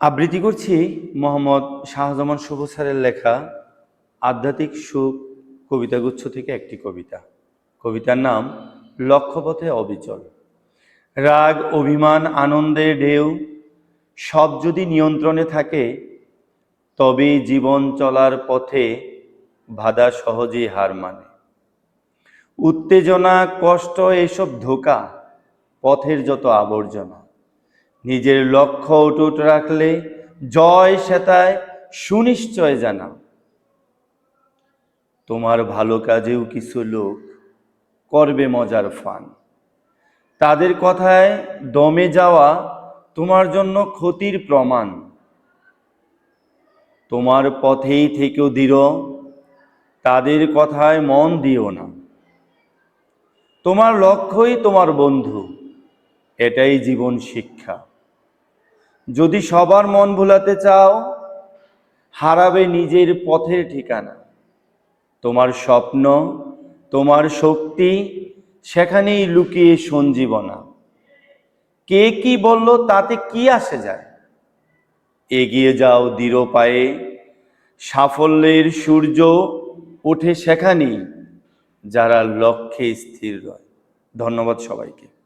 আবৃত্তি করছি মোহাম্মদ শাহজামান শুভ স্যারের লেখা আধ্যাত্মিক সুখ, কবিতাগুচ্ছ থেকে একটি কবিতা। কবিতার নাম লক্ষ্যপথে অবিচল। রাগ, অভিমান আনন্দের ঢেউ, সব যদি নিয়ন্ত্রণে থাকে, তবেই জীবন চলার পথে বাধা সহজেই হার মানে। উত্তেজনা, কষ্ট, এসব ধোকা পথের যত আবর্জনা নিজের লক্ষ্য অটুট রাখলে জয় সেতায় সুনিশ্চয় জানা তোমার ভালো কাজেও কিছু লোক করবে মজার ফান। তাদের কথায় দমে যাওয়া তোমার জন্য ক্ষতির প্রমাণ। তোমার পথেই থেকেও দৃঢ়, তাদের কথায় মন দিও না। তোমার লক্ষ্যই তোমার বন্ধু। এটাই জীবন শিক্ষা। যদি সবার মন ভুলাতে চাও, হারাবে নিজের পথের ঠিকানা। তোমার স্বপ্ন, তোমার শক্তি, সেখানেই লুকিয়ে সঞ্জীবনা। কে কি বলল, তাতে কি আসে যায়? এগিয়ে যাও দৃঢ় পায়ে, সাফল্যের সূর্য ওঠে সেখানেই, যারা লক্ষ্যে স্থির রয়। ধন্যবাদ সবাইকে।